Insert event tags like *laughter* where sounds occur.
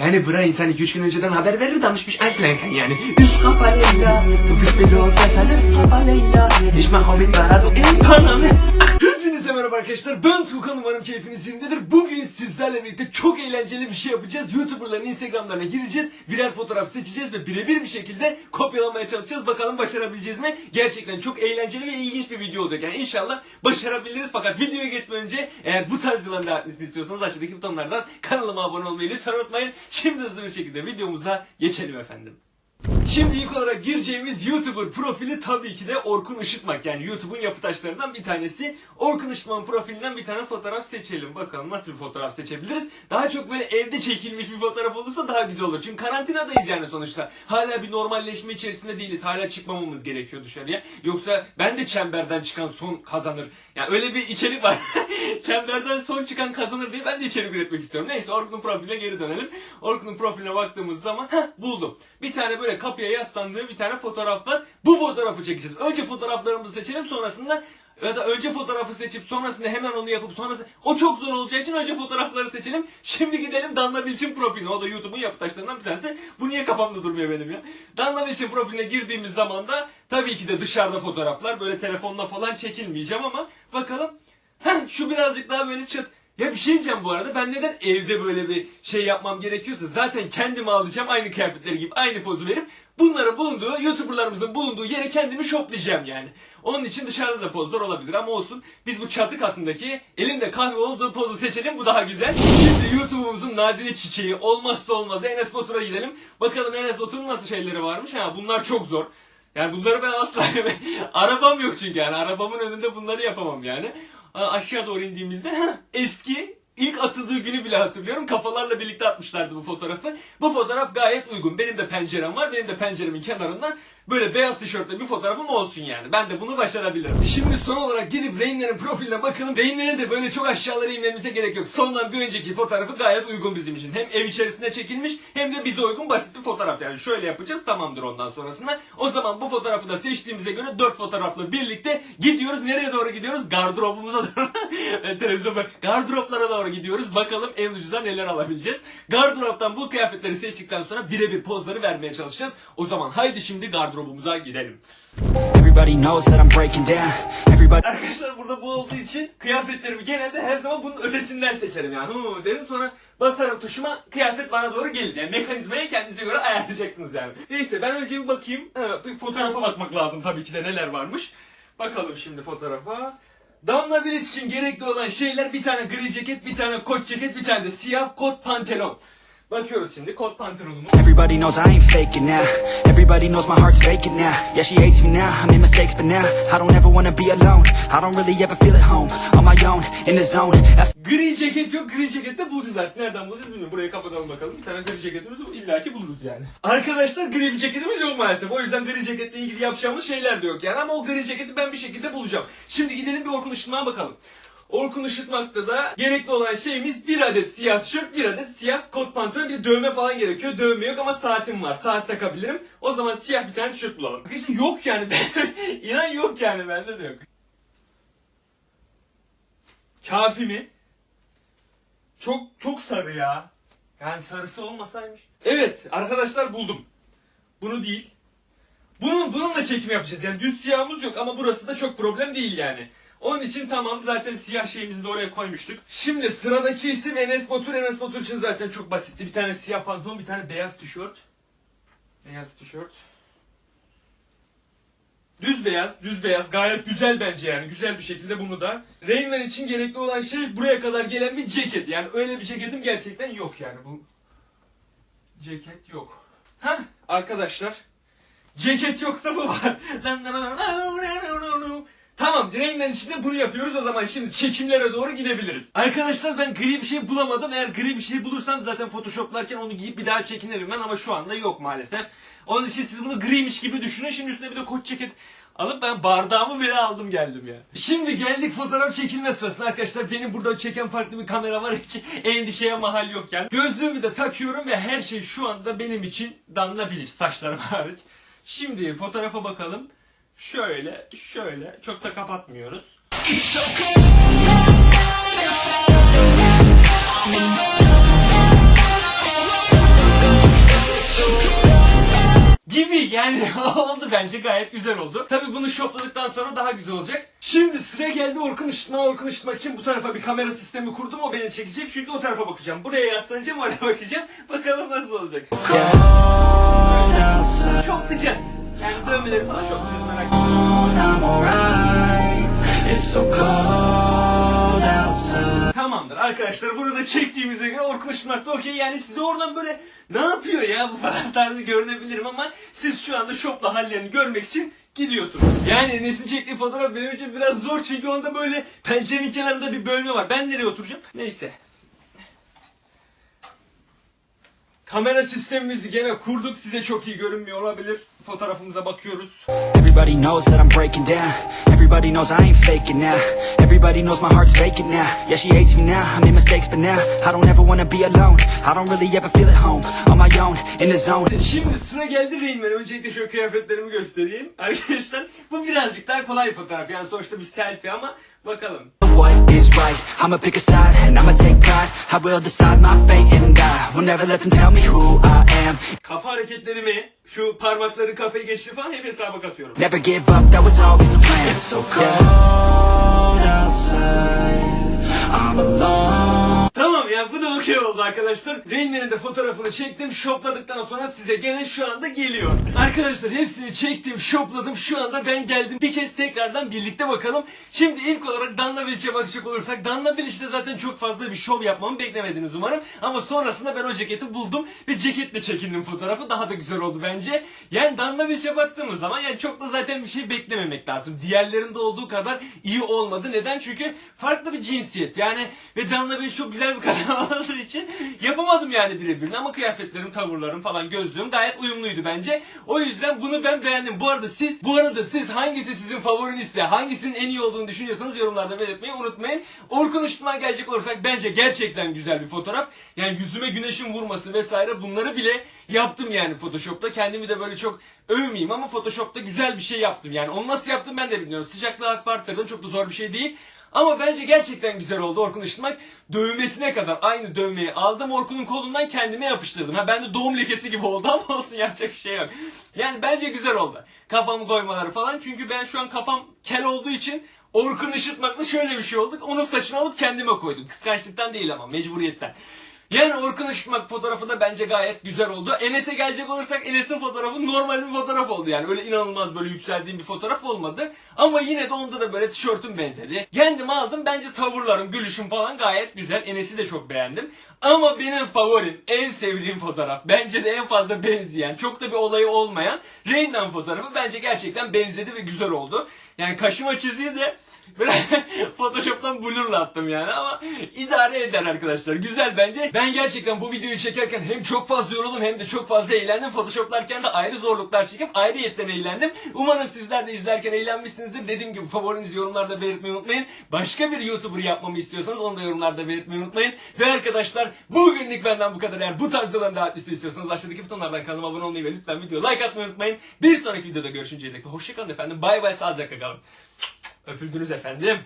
Yani bura insan 2-3 gün önceden haber verir damışmış Alplenken yani. Üf kafa Leyla, bu kız beni o sen üf kafa Leyla. Ich mache mit Barado in Panama. Hepinize merhaba arkadaşlar. Ben Tuğkan umarım keyfiniz yerindedir. Bugün sizlerle birlikte çok eğlenceli bir şey yapacağız. YouTuber'ların Instagram'larına gireceğiz. Birer fotoğraf seçeceğiz ve birebir bir şekilde kopyalamaya çalışacağız. Bakalım başarabileceğiz mi? Gerçekten çok eğlenceli ve ilginç bir video olacak. Yani inşallah başarabiliriz. Fakat videoya geçmeden önce eğer bu tarz videoların etmesini istiyorsanız aşağıdaki butonlardan kanalıma abone olmayı lütfen unutmayın. Şimdi hızlı bir şekilde videomuza geçelim efendim. Şimdi ilk olarak gireceğimiz YouTuber profili tabii ki de Orkun Işıtmak. Yani YouTube'un yapı taşlarından bir tanesi. Orkun Işıtmak'ın profilinden bir tane fotoğraf seçelim. Bakalım nasıl bir fotoğraf seçebiliriz. Daha çok böyle evde çekilmiş bir fotoğraf olursa daha güzel olur. Çünkü karantinadayız yani sonuçta. Hala bir normalleşme içerisinde değiliz. Hala çıkmamamız gerekiyor dışarıya. Yoksa ben de çemberden çıkan son kazanır. Yani öyle bir içerik var. *laughs* çemberden son çıkan kazanır diye ben de içerik üretmek istiyorum. Neyse Orkun'un profiline geri dönelim. Orkun'un profiline baktığımız zaman heh, buldum. Bir tane böyle kapıya yaslandığı bir tane fotoğraf var. Bu fotoğrafı çekeceğiz. Önce fotoğraflarımızı seçelim sonrasında ya da önce fotoğrafı seçip sonrasında hemen onu yapıp sonrasında o çok zor olacağı için önce fotoğrafları seçelim. Şimdi gidelim Danla Bilçin profiline. O da YouTube'un yapı taşlarından bir tanesi. Bu niye kafamda durmuyor benim ya? Danla Bilçin profiline girdiğimiz zaman da tabii ki de dışarıda fotoğraflar. Böyle telefonla falan çekilmeyeceğim ama bakalım. Heh şu birazcık daha böyle çıt. Ya bir şey diyeceğim bu arada. Ben neden evde böyle bir şey yapmam gerekiyorsa zaten kendimi alacağım aynı kıyafetleri gibi aynı pozu verip bunların bulunduğu YouTuber'larımızın bulunduğu yere kendimi şoplayacağım yani. Onun için dışarıda da pozlar olabilir ama olsun. Biz bu çatı katındaki elinde kahve olduğu pozu seçelim bu daha güzel. Şimdi YouTube'umuzun nadide çiçeği olmazsa olmazı Enes Batur'a gidelim. Bakalım Enes Batur'un nasıl şeyleri varmış. Ha bunlar çok zor. Yani bunları ben asla *laughs* arabam yok çünkü yani arabamın önünde bunları yapamam yani. Aşağı doğru indiğimizde eski ilk atıldığı günü bile hatırlıyorum. Kafalarla birlikte atmışlardı bu fotoğrafı. Bu fotoğraf gayet uygun. Benim de pencerem var. Benim de penceremin kenarından böyle beyaz tişörtle bir fotoğrafım olsun yani. Ben de bunu başarabilirim. Şimdi son olarak gidip Rainler'in profiline bakalım. Rainler'e de böyle çok aşağılara inmemize gerek yok. Sondan bir önceki fotoğrafı gayet uygun bizim için. Hem ev içerisinde çekilmiş hem de bize uygun basit bir fotoğraf. Yani şöyle yapacağız tamamdır ondan sonrasında. O zaman bu fotoğrafı da seçtiğimize göre 4 fotoğrafla birlikte gidiyoruz. Nereye doğru gidiyoruz? Gardırobumuza doğru. *laughs* Televizyon. Gardıroplara doğru gidiyoruz. Bakalım en ucuza neler alabileceğiz. Gardıroptan bu kıyafetleri seçtikten sonra birebir pozları vermeye çalışacağız. O zaman haydi şimdi gardırobumuza gidelim. Arkadaşlar burada bu olduğu için kıyafetlerimi genelde her zaman bunun ötesinden seçerim yani. Hı derim sonra basarım tuşuma kıyafet bana doğru gelir. Yani mekanizmayı kendinize göre ayarlayacaksınız yani. Neyse ben önce bir bakayım. Ha, bir fotoğrafa bakmak lazım tabii ki de neler varmış. Bakalım şimdi fotoğrafa. Damla Bilic için gerekli olan şeyler bir tane gri ceket, bir tane kot ceket, bir tane de siyah kot pantolon. Bakıyoruz şimdi kot pantolonuma. Everybody knows I ain't faking now. Everybody knows my heart's faking now. Yeah, she hates me now. I made mistakes, but now I don't ever wanna be alone. I don't really ever feel at home. On my own, in the zone. That's Gri ceket yok. Gri ceket de bulacağız artık. Nereden bulacağız bilmiyorum. Burayı kapatalım bakalım. Bir tane gri ceketimiz illaki buluruz yani. Arkadaşlar gri bir ceketimiz yok maalesef. O yüzden gri ceketle ilgili yapacağımız şeyler de yok yani. Ama o gri ceketi ben bir şekilde bulacağım. Şimdi gidelim bir Orkun Işıtmak'a bakalım. Orkun Işıtmak'ta da gerekli olan şeyimiz bir adet siyah tişört, bir adet siyah kot pantolon, bir dövme falan gerekiyor. Dövme yok ama saatim var. Saat takabilirim. O zaman siyah bir tane tişört bulalım. Arkadaşlar yok yani. *laughs* İnan yok yani bende de yok. Kafi mi? Çok çok sarı ya. Yani sarısı olmasaymış. Evet arkadaşlar buldum. Bunu değil. Bunun bununla çekim yapacağız. Yani düz siyahımız yok ama burası da çok problem değil yani. Onun için tamam zaten siyah şeyimizi de oraya koymuştuk. Şimdi sıradaki isim Enes Batur. Enes Batur için zaten çok basitti. Bir tane siyah pantolon, bir tane beyaz tişört. Beyaz tişört. Düz beyaz, düz beyaz. Gayet güzel bence yani. Güzel bir şekilde bunu da. Rainman için gerekli olan şey buraya kadar gelen bir ceket. Yani öyle bir ceketim gerçekten yok yani. Bu ceket yok. Ha arkadaşlar. Ceket yoksa bu var. *laughs* Tamam Rainman için de bunu yapıyoruz o zaman şimdi çekimlere doğru gidebiliriz. Arkadaşlar ben gri bir şey bulamadım. Eğer gri bir şey bulursam zaten photoshoplarken onu giyip bir daha çekinirim ben ama şu anda yok maalesef. Onun için siz bunu griymiş gibi düşünün. Şimdi üstüne bir de kot ceket alıp ben bardağımı bile aldım geldim ya. Şimdi geldik fotoğraf çekilme sırasına arkadaşlar. Benim burada çeken farklı bir kamera var *laughs* hiç endişeye mahal yok yani. Gözlüğümü de takıyorum ve her şey şu anda benim için danlabilir saçlarım hariç. Şimdi fotoğrafa bakalım. Şöyle, şöyle. Çok da kapatmıyoruz. gibi yani *laughs* oldu bence gayet güzel oldu. Tabi bunu şopladıktan sonra daha güzel olacak. Şimdi sıra geldi Orkun ışıtma Orkun ışıtmak için bu tarafa bir kamera sistemi kurdum o beni çekecek çünkü o tarafa bakacağım. Buraya yaslanacağım oraya *laughs* bakacağım bakalım nasıl olacak. Şoplayacağız. Yani merak etme. Tamamdır arkadaşlar bunu da çektiğimize göre da okey. Yani size oradan böyle ne yapıyor ya bu falan *laughs* tarzı görünebilirim ama siz şu anda şopla hallerini görmek için gidiyorsunuz. Yani Enes'in çektiği fotoğraf benim için biraz zor çünkü onda böyle pencerenin kenarında bir bölme var. Ben nereye oturacağım? Neyse. Kamera sistemimizi gene kurduk. Size çok iyi görünmüyor olabilir. Fotoğrafımıza bakıyoruz. Everybody knows that I'm breaking down. Everybody knows I ain't faking now. Everybody knows my heart's vacant now. Yeah, she hates me now. I made mistakes, but now I don't ever wanna be alone. I don't really ever feel at home. On my own, in the zone. Şimdi sıra geldi Rain Man. Öncelikle şu kıyafetlerimi göstereyim. Arkadaşlar bu birazcık daha kolay bir fotoğraf. Yani sonuçta bir selfie ama bakalım. What is right? I'ma pick a side and I'ma take pride. I will decide my fate and I will never let them tell me who I am. Kafa hareketlerimi, şu parmakları kafayı geçti falan hep hesaba katıyorum. Never give up, that was always the plan. It's so cold outside. I'm alone. Tamam ya bu da okey oldu arkadaşlar. Rain Man'in de fotoğrafını çektim. Shopladıktan sonra size gene şu anda geliyor. Arkadaşlar hepsini çektim, shopladım. Şu anda ben geldim. Bir kez tekrardan birlikte bakalım. Şimdi ilk olarak Danla Bilic'e bakacak olursak. Danla Bilic'te zaten çok fazla bir şov yapmamı beklemediniz umarım. Ama sonrasında ben o ceketi buldum. Ve ceketle çekindim fotoğrafı. Daha da güzel oldu bence. Yani Danla Bilic'e baktığımız zaman yani çok da zaten bir şey beklememek lazım. Diğerlerinde olduğu kadar iyi olmadı. Neden? Çünkü farklı bir cinsiyet. Yani ve Danla Bilic çok güzel bir olduğu için yapamadım yani birebirine ama kıyafetlerim, tavırlarım falan gözlüğüm gayet uyumluydu bence. O yüzden bunu ben beğendim. Bu arada siz bu arada siz hangisi sizin favorinizse, hangisinin en iyi olduğunu düşünüyorsanız yorumlarda belirtmeyi unutmayın. Orkun Işıtman gelecek olursak bence gerçekten güzel bir fotoğraf. Yani yüzüme güneşin vurması vesaire bunları bile yaptım yani Photoshop'ta. Kendimi de böyle çok övmeyeyim ama Photoshop'ta güzel bir şey yaptım. Yani onu nasıl yaptım ben de bilmiyorum. Sıcaklığı hafif arttırdım. Çok da zor bir şey değil. Ama bence gerçekten güzel oldu Orkun Işıtmak. Dövmesine kadar aynı dövmeyi aldım Orkun'un kolundan kendime yapıştırdım. Ha bende doğum lekesi gibi oldu ama *laughs* olsun yapacak bir şey yok. Yani bence güzel oldu. Kafamı koymaları falan. Çünkü ben şu an kafam kel olduğu için Orkun Işıtmak'la şöyle bir şey olduk. Onun saçını alıp kendime koydum. Kıskançlıktan değil ama mecburiyetten. Yani Orkun Işıtmak fotoğrafı da bence gayet güzel oldu. Enes'e gelecek olursak Enes'in fotoğrafı normal bir fotoğraf oldu yani. Öyle inanılmaz böyle yükseldiğim bir fotoğraf olmadı. Ama yine de onda da böyle tişörtüm benzedi. Kendim aldım bence tavırlarım, gülüşüm falan gayet güzel. Enes'i de çok beğendim. Ama benim favorim, en sevdiğim fotoğraf, bence de en fazla benzeyen, çok da bir olayı olmayan Rain fotoğrafı bence gerçekten benzedi ve güzel oldu. Yani kaşıma çiziği de *laughs* Photoshop'tan blurla attım yani ama idare eder arkadaşlar. Güzel bence. Ben gerçekten bu videoyu çekerken hem çok fazla yoruldum hem de çok fazla eğlendim. Photoshoplarken de ayrı zorluklar çekip ayrı yetten eğlendim. Umarım sizler de izlerken eğlenmişsinizdir. Dediğim gibi favorinizi yorumlarda belirtmeyi unutmayın. Başka bir YouTuber yapmamı istiyorsanız onu da yorumlarda belirtmeyi unutmayın. Ve arkadaşlar bugünlük benden bu kadar. Eğer bu tarz videoların daha ötesi istiyorsanız aşağıdaki butonlardan kanalıma abone olmayı ve lütfen video like atmayı unutmayın. Bir sonraki videoda görüşünceye dek hoşçakalın efendim. Bay bay sağlıcakla kalın. Öpüldünüz efendim.